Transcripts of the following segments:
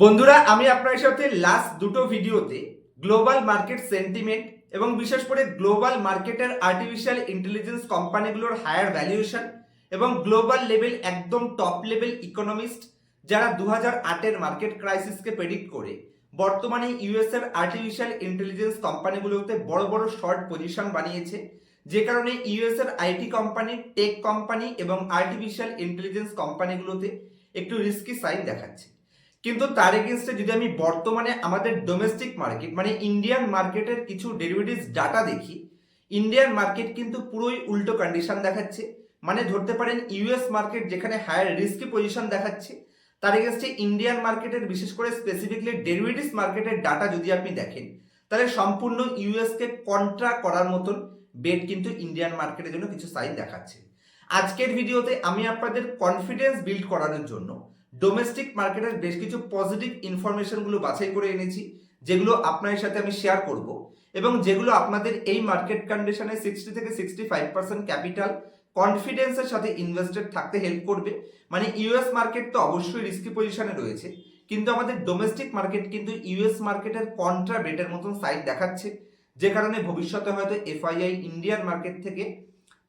বন্ধুরা, আমি আপনার সাথে লাস্ট দুটো ভিডিওতে গ্লোবাল মার্কেট সেন্টিমেন্ট এবং বিশেষ করে গ্লোবাল মার্কেটের আর্টিফিশিয়াল ইন্টেলিজেন্স কোম্পানিগুলোর হায়ার ভ্যালুয়েশন এবং গ্লোবাল লেভেল একদম টপ লেভেল ইকোনমিস্ট যারা দু হাজার আটের মার্কেট ক্রাইসিসকে প্রেডিক্ট করে, বর্তমানে ইউএস এর আর্টিফিশিয়াল ইন্টেলিজেন্স কোম্পানিগুলোতে বড় বড় শর্ট পজিশন বানিয়েছে। যে কারণে ইউএস এর আইটি কোম্পানি টেক কোম্পানি এবং আর্টিফিশিয়াল ইন্টেলিজেন্স কোম্পানিগুলোতে একটু রিস্কি সাইন দেখাচ্ছে। কিন্তু তার এগেনস্টে যদি আমি বর্তমানে আমাদের ডোমেস্টিক মার্কেট মানে ইন্ডিয়ান মার্কেটের কিছু ডেরিভেটিভস ডাটা দেখি ইন্ডিয়ান মার্কেট কিন্তু পুরোই উল্টো কন্ডিশন দেখাচ্ছে। মানে ধরতে পারেন ইউএস মার্কেট যেখানে হায়ার রিস্কি পজিশন দেখাচ্ছে, তার এগেনস্টে ইন্ডিয়ান মার্কেটের বিশেষ করে স্পেসিফিকলি ডেরিভেটিভস মার্কেটের ডাটা যদি আপনি দেখেন, তাহলে সম্পূর্ণ ইউএস কে কন্ট্রা করার মতন বেড কিন্তু ইন্ডিয়ান মার্কেটের জন্য কিছু সাইন দেখাচ্ছে। আজকের ভিডিওতে আমি আপনাদের কনফিডেন্স বিল্ড করানোর জন্য ডোমেস্টিক মার্কেটের বেশ কিছু পজিটিভ ইনফরমেশনগুলো বাছাই করে এনেছি, যেগুলো আপনার সাথে আমি শেয়ার করব এবং যেগুলো আপনাদের এই মার্কেট কন্ডিশনে সিক্সটি থেকে সিক্সটি ফাইভ পার্সেন্ট ক্যাপিটাল কনফিডেন্সের সাথে ইনভেস্টেড থাকতে হেল্প করবে। মানে ইউএস মার্কেট তো অবশ্যই রিস্কি পজিশনে রয়েছে, কিন্তু আমাদের ডোমেস্টিক মার্কেট কিন্তু ইউএস মার্কেটের কন্ট্রা বেটের মতন সাইড দেখাচ্ছে, যে কারণে ভবিষ্যতে হয়তো এফআইআই ইন্ডিয়ান মার্কেট থেকে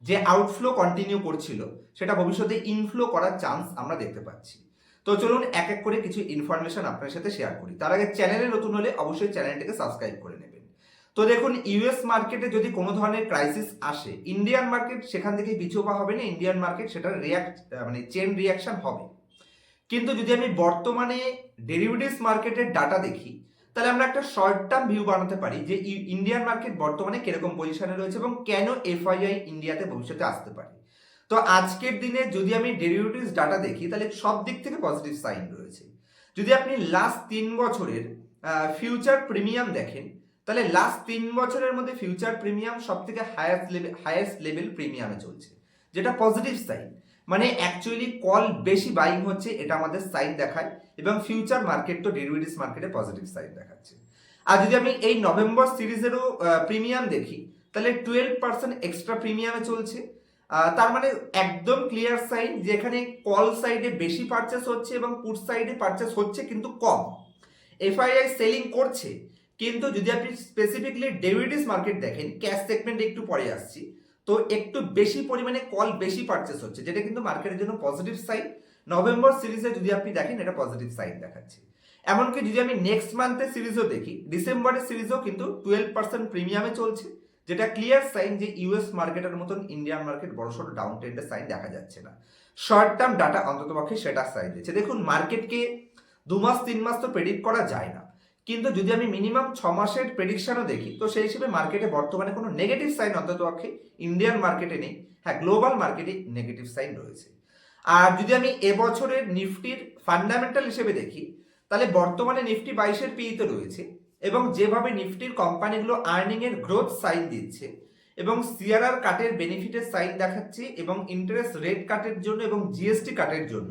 যে আউটফ্লো কন্টিনিউ করছিল, সেটা ভবিষ্যতে ইনফ্লো করার চান্স আমরা দেখতে পাচ্ছি। তো চলুন এক এক করে কিছু ইনফরমেশন আপনার সাথে শেয়ার করি। তার আগে চ্যানেলে নতুন হলে অবশ্যই চ্যানেলটিকে সাবস্ক্রাইব করে নেবেন। তো দেখুন ইউএস মার্কেটে যদি কোনো ধরনের ক্রাইসিস আসে ইন্ডিয়ান মার্কেট সেখান থেকে পিছু পা হবে না ইন্ডিয়ান মার্কেট সেটার রিয়াক্ট মানে চেন রিয়াকশন হবে। কিন্তু যদি আমি বর্তমানে ডেরিভেটিভস মার্কেটের ডাটা দেখি, তাহলে আমরা একটা শর্ট টার্ম ভিউ বানাতে পারি যে ইন্ডিয়ান মার্কেট বর্তমানে কীরকম পজিশনে রয়েছে এবং কেন এফআইআই ইন্ডিয়াতে ভবিষ্যতে আসতে পারে। তো আজকের দিনে যদি আমি ডেরিভেটিভস ডাটা দেখি, তাহলে সব দিক থেকে পজিটিভ সাইন রয়েছে। যদি আপনি লাস্ট তিন বছরের ফিউচার প্রিমিয়াম দেখেন, তাহলে লাস্ট তিন বছরের মধ্যে ফিউচার প্রিমিয়াম সব থেকে হায়েস্ট লেভেল হায়েস্ট লেভেল প্রিমিয়ামে চলছে। যেটা পজিটিভ সাইন মানে অ্যাকচুয়ালি কল বেশি বাইং হচ্ছে, এটা আমাদের সাইন দেখায়, এবং ফিউচার মার্কেট তো ডেরিভেটিভস মার্কেটে পজিটিভ সাইন দেখাচ্ছে। আর যদি আমি এই নভেম্বর সিরিজেরও প্রিমিয়াম দেখি, তাহলে টুয়েলভ পার্সেন্ট এক্সট্রা প্রিমিয়ামে চলছে। তার মানে একদম ক্লিয়ার সাইন যেখানে কল সাইডে বেশি পারচেস হচ্ছে এবং পুট সাইডে পারচেস হচ্ছে কিন্তু কম। এফআইআই সেলিং করছে, কিন্তু যদি আপনি স্পেসিফিকলি ডেভিডিস মার্কেট দেখেন ক্যাশ সেগমেন্টে একটু পরে আসছি, তো একটু বেশি পরিমাণে কল বেশি পারচেস হচ্ছে, যেটা কিন্তু মার্কেটের জন্য পজিটিভ সাইড নভেম্বর সিরিজে যদি আপনি দেখেন, এটা পজিটিভ সাইড দেখাচ্ছে। এমনকি যদি আমি নেক্সট মান্থের সিরিজও দেখি ডিসেম্বরের সিরিজও কিন্তু টুয়েলভ পার্সেন্ট প্রিমিয়ামে চলছে। যেটা ক্লিয়ার সাইন যে ইউএস মার্কেটের মতন ইন্ডিয়ান মার্কেট বড়সড় ডাউন ট্রেন্ডের সাইন দেখা যাচ্ছে না। শর্ট টার্ম ডাটা অন্ততপক্ষে সেটা সাইন দিচ্ছে দেখুন মার্কেটকে দু মাস, তিন মাস তো প্রেডিক্ট করা যায় না। কিন্তু যদি আমি মিনিমাম ছ মাসের প্রেডিকশনও দেখি, তো সেই হিসেবে মার্কেটে বর্তমানে কোনো নেগেটিভ সাইন অন্ততপক্ষে ইন্ডিয়ান মার্কেটে নেই। হ্যাঁ গ্লোবাল মার্কেটে নেগেটিভ সাইন রয়েছে। আর যদি আমি এবছরের নিফটির ফান্ডামেন্টাল হিসেবে দেখি, তাহলে বর্তমানে নিফটি বাইশের পিইতে রয়েছে। এবং যেভাবে নিফটির কোম্পানিগুলো আর্নিং এর গ্রোথ সাইন দিচ্ছে এবং সিআরআর কাটের বেনিফিটের সাইন দেখাচ্ছে এবং ইন্টারেস্ট রেট কাটের জন্য এবং জিএসটি কাটের জন্য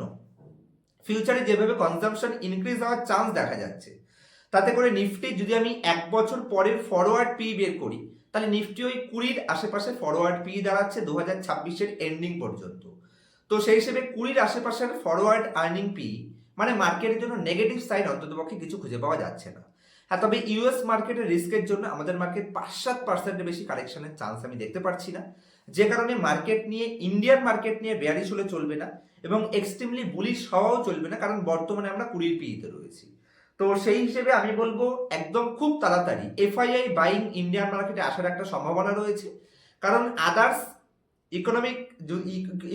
ফিউচারে যেভাবে কনজামশন ইনক্রিজ হওয়ার চান্স দেখা যাচ্ছে, তাতে করে নিফটি যদি আমি এক বছর পরের ফরওয়ার্ড পি বের করি, তাহলে নিফটি ওই কুড়ির আশেপাশে ফরওয়ার্ড পি দাঁড়াচ্ছে দু হাজার ছাব্বিশের এন্ডিং পর্যন্ত। তো সেই হিসেবে কুড়ির আশেপাশের ফরওয়ার্ড আর্নিং পি মানে মার্কেটের জন্য নেগেটিভ সাইন অন্ততপক্ষে কিছু খুঁজে পাওয়া যাচ্ছে না। হ্যাঁ তবে ইউএস মার্কেটের রিস্কের জন্য আমাদের মার্কেট পাঁচ সাত পার্সেন্টের বেশি কারেকশনের চান্স আমি দেখতে পাচ্ছি না। যে কারণে মার্কেট নিয়ে ইন্ডিয়ান মার্কেট নিয়ে বেয়ারিশ হলে চলবে না এবং এক্সট্রিমলি বুলিশ হওয়াও চলবে না, কারণ বর্তমানে আমরা কুড়ির পিইতে রয়েছি। তো সেই হিসেবে আমি বলব, একদম খুব তাড়াতাড়ি এফআইআই বাইং ইন্ডিয়ান মার্কেটে আসার একটা সম্ভাবনা রয়েছে। কারণ আদার্স ইকোনমিক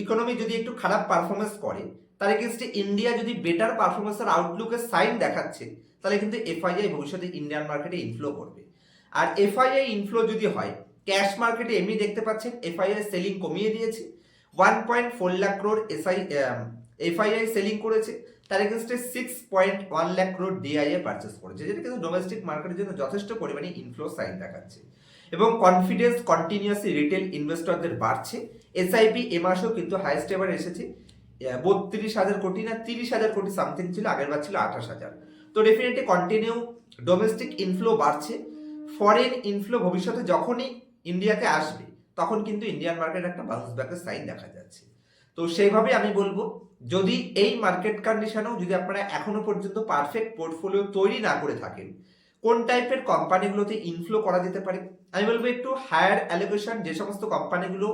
ইকোনমি যদি একটু খারাপ পারফরমেন্স করে, তার এগেনস্টে ইন্ডিয়া যদি বেটার পারফরমেন্সের আউটলুকের সাইন দেখাচ্ছে তাহলে কিন্তু এফআইআই ভবিষ্যতে ইন্ডিয়ান মার্কেটে ইনফ্লো করবে। আর এফআইআই ইনফ্লো যদি হয় ক্যাশ মার্কেটে এমনি দেখতে পাচ্ছেন এফআইআই সেলিং কমিয়ে দিয়েছে। One point four lakh crore SI FII selling করেছে। তার এগেনস্টে six point one lakh crore DII purchase করেছে, যেটা কিন্তু ডোমেস্টিক মার্কেটের জন্য যথেষ্ট পরিমাণে ইনফ্লো সাইন দেখাচ্ছে। এবং কনফিডেন্স কন্টিনিউয়াসলি রিটেল ইনভেস্টরদের বাড়ছে। এসআইপি এ মাসেও কিন্তু হাইয়েস্ট এবার এসেছে। বত্রিশ হাজার কোটি না তিরিশ হাজার কোটি সামথিং ছিল, আগের বার ছিল আঠাশ হাজার। তো ডেফিনেটলি কন্টিনিউ ডোমেস্টিক ইনফ্লো বাড়ছে। ফরেন ইনফ্লো ভবিষ্যতে যখনই ইন্ডিয়াতে আসবে, তখন কিন্তু ইন্ডিয়ান মার্কেট একটা বাউন্স ব্যাকের সাইন দেখা যাচ্ছে। তো সেইভাবে আমি বলব, যদি এই মার্কেট কন্ডিশনেও যদি আপনারা এখনও পর্যন্ত পারফেক্ট পোর্টফোলিও তৈরি না করে থাকেন, কোন টাইপের কোম্পানিগুলোতে ইনফ্লো করা যেতে পারে? আমি বলব একটু হায়ার অ্যালোকেশন যে সমস্ত কোম্পানিগুলো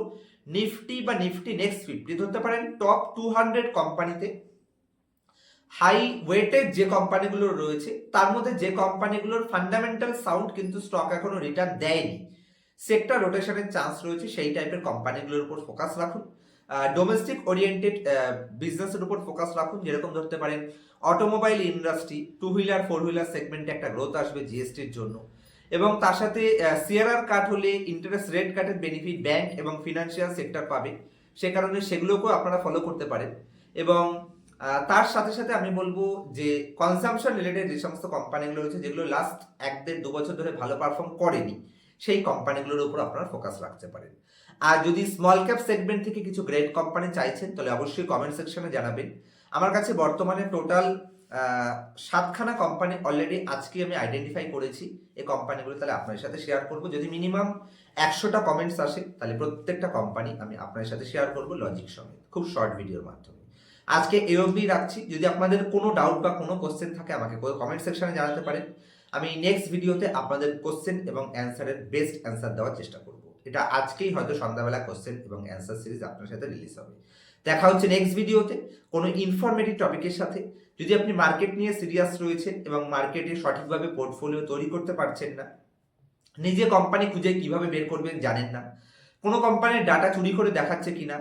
নিফটি বা নিফটি নেক্সট ফিফটি ধরতে পারেন টপ টু হান্ড্রেড কোম্পানিতে হাই ওয়েটেড যে কোম্পানিগুলো রয়েছে, তার মধ্যে যে কোম্পানিগুলোর ফান্ডামেন্টাল সাউন্ড কিন্তু স্টক এখনও রিটার্ন দেয়নি। সেক্টর রোটেশনের চান্স রয়েছে, সেই টাইপের কোম্পানিগুলোর উপর ফোকাস রাখুন। ডোমেস্টিক ওরিয়েন্টেড বিজনেসের উপর ফোকাস রাখুন, যেরকম ধরতে পারেন automobile industry two wheeler four wheeler সেগমেন্টে একটা গ্রোথ আসবে জিএসটির জন্য। এবং তার সাথে সিআরআর কাট হলে ইন্টারেস্ট রেট কাটের বেনিফিট ব্যাংক এবং ফিনান্সিয়াল সেক্টর পাবে। সে কারণে সেগুলোকেও আপনারা ফলো করতে পারেন। এবং তার সাথে সাথে আমি বলব যে কনজামশন রিলেটেড যে সমস্ত কোম্পানিগুলো রয়েছে, যেগুলো লাস্ট এক দেড় দু বছর ধরে ভালো পারফর্ম করেনি, সেই কোম্পানিগুলোর উপর আপনারা ফোকাস রাখতে পারেন। আর যদি স্মল ক্যাপ সেগমেন্ট থেকে কিছু গ্রেট কোম্পানি চাইছেন, তাহলে অবশ্যই কমেন্ট সেকশনে জানাবেন। আমার কাছে বর্তমানে টোটাল সাতখানা কোম্পানি অলরেডি আজকে আমি আইডেন্টিফাই করেছি। এই কোম্পানিগুলো তাহলে আপনার সাথে শেয়ার করব। যদি মিনিমাম একশোটা কমেন্টস আসে, তাহলে প্রত্যেকটা কোম্পানি আমি আপনার সাথে শেয়ার করব লজিক সমেত, খুব শর্ট ভিডিওর মাধ্যমে। আজকে এই অবধি রাখছি। যদি আপনাদের কোনো ডাউট বা কোনো কোশ্চেন থাকে, আমাকে কমেন্ট সেকশনে জানাতে পারেন। আমি নেক্সট ভিডিওতে আপনাদের কোশ্চেন এবং অ্যান্সারের বেস্ট অ্যান্সার দেওয়ার চেষ্টা করব। এটা আজকেই হয়তো সন্ধ্যাবেলা কোশ্চেন এবং অ্যান্সার সিরিজ আপনার সাথে রিলিজ হবে। দেখা হচ্ছে নেক্সট ভিডিওতে কোনো ইনফরমেটিভ টপিকের সাথে। যদি আপনি মার্কেট নিয়ে সিরিয়াস রয়েছেন এবং মার্কেটে সঠিকভাবে পোর্টফোলিও তৈরি করতে পারছেন না, নিজে কোম্পানি খুঁজে কীভাবে বের করবেন জানেন না। কোনো কোম্পানির ডাটা চুরি করে দেখাচ্ছে কিনা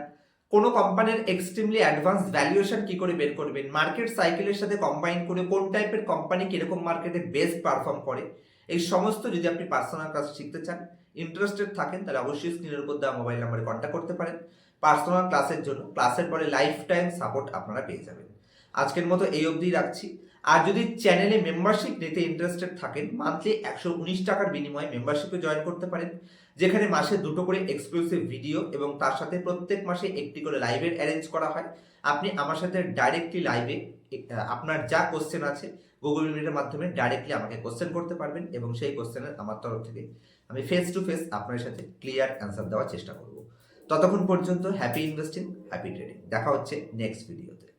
কোনো কোম্পানির এক্সট্রিমলি অ্যাডভান্স ভ্যালুয়েশন কি করে বের করবেন মার্কেট সাইকেলের সাথে কম্বাইন করে কোন টাইপের কোম্পানি কীরকম মার্কেটে বেস্ট পারফর্ম করে? এই সমস্ত যদি আপনি পার্সোনাল ক্লাস শিখতে চান ইন্টারেস্টেড থাকেন, তাহলে অবশ্যই স্ক্রিনের উপর দেওয়া মোবাইল নাম্বারে কন্ট্যাক্ট করতে পারেন। পার্সোনাল ক্লাসের জন্য ক্লাসের পরে লাইফ টাইম সাপোর্ট আপনারা পেয়ে যাবেন। আজকের মতো এই অবধি রাখছি। আর যদি চ্যানেলে মেম্বারশিপ নিতে ইন্টারেস্টেড থাকেন মান্থলি একশো উনিশ টাকার বিনিময়ে মেম্বারশিপে জয়েন করতে পারেন, যেখানে মাসে দুটো করে এক্সক্লুসিভ ভিডিও এবং তার সাথে প্রত্যেক মাসে একটি করে লাইভের অ্যারেঞ্জ করা হয়। আপনি আমার সাথে ডাইরেক্টলি লাইভে আপনার যা কোশ্চেন আছে গুগল মিটের মাধ্যমে ডাইরেক্টলি আমাকে কোশ্চেন করতে পারবেন এবং সেই কোশ্চেনের আমার তরফ থেকে আমি ফেস টু ফেস আপনার সাথে ক্লিয়ার অ্যান্সার দেওয়ার চেষ্টা করব। ততক্ষণ পর্যন্ত হ্যাপি ইনভেস্টিং হ্যাপি ট্রেডিং দেখা হচ্ছে নেক্সট ভিডিওতে